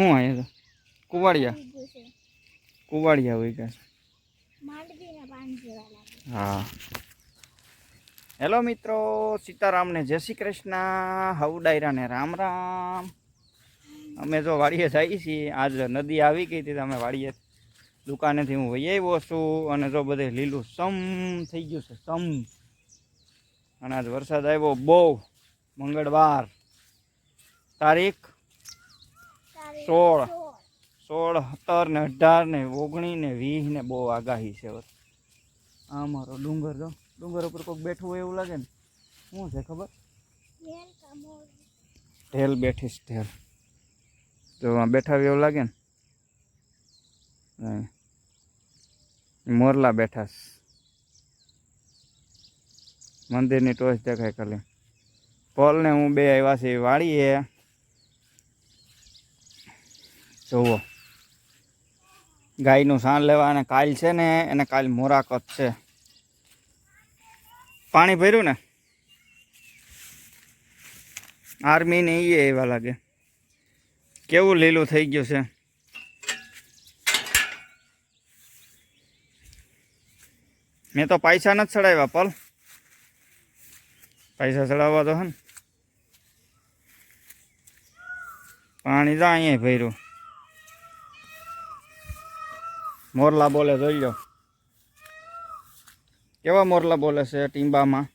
શું અહીંયા તો? કુવાડિયા? કુવાડિયા હોય પાન હા. હેલો મિત્રો સીતારામને જય શ્રી કૃષ્ણ. હવ ડાયરાને રામ રામ. અમે જો વાડીએ જઈએ છીએ. આજ નદી આવી ગઈ હતી અમે વાડીએ દુકાનેથી હું વહી આવ્યો છું અને જો બધે લીલું સમ થઈ ગયું છે સમ. અને આજ વરસાદ આવ્યો બહુ. મંગળવાર. તારીખ સોળ. સોળ. સત્તર ને અઢાર ને ઓગણીસ ને વીસ ને બહુ આગાહી છે આ મારો ડુંગર જો. ડુંગર ઉપર કોઈક બેઠું હોય એવું લાગે ને? શું છે ખબર. ઢેલ બેઠીશ ઢેલ. આ બેઠા એવું લાગે ને? મોરલા બેઠા મંદિરની ટોચ દેખાય ખાલી. પોલ ને હું બે આવ્યા છે વાળીએ. જોવો ગાયનું સાણ લેવા અને કાલ છે ને, એને કાલ મોરાકત છે. પાણી ભર્યું ને? આર્મી ને એ એવા લાગે. કેવું લીલું થઈ ગયું છે? મેં તો પૈસા નથી ચડાવ્યા, પલ. પૈસા ચડાવવા તો હે પાણી તો અહીંયા ભર્યું. મોરલા બોલે જોઈ લો. કેવા મોરલા બોલે છે ટીંબામાં?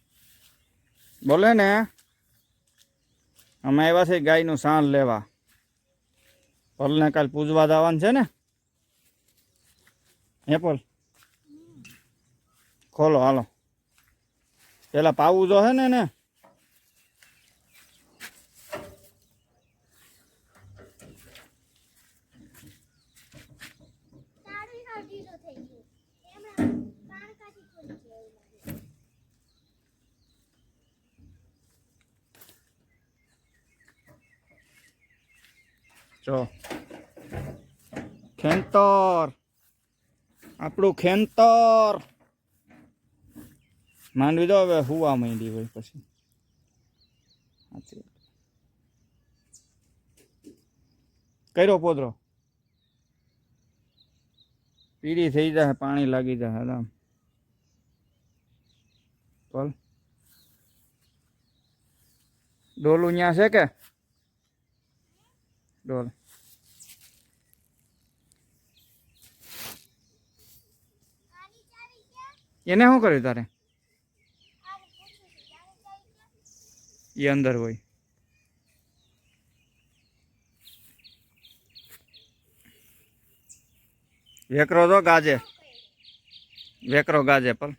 બોલે ને? અમે આવ્યા છે ગાયનું સાણ લેવા. પલને કાલ પૂજવા જવાનું છે ને? હે પલ ખોલો, હાલો. પેલા પાવું જો હે ને એને તારું હાવ ઢીલો થઈ ગયું. એમણે કાણકાથી ખોલી છે એવું લાગે. જો. ખેંતર. આપણું ખેંતર. માંડવી દો હવે હુવા માંડી હોય પછી. કર્યો પોદરો? પીળી થઈ જાય પાણી લાગી જાય આરામ. બોલ. ડોલું ત્યાં છે કે? ડોલ આની ચાવી ક્યાં? એને શું કર્યું તારે આને પૂછ્યું છે. આની ચાવી ક્યાં? એ અંદર હોય વેકરો તો ગાજે વેકરો ગાજે પણ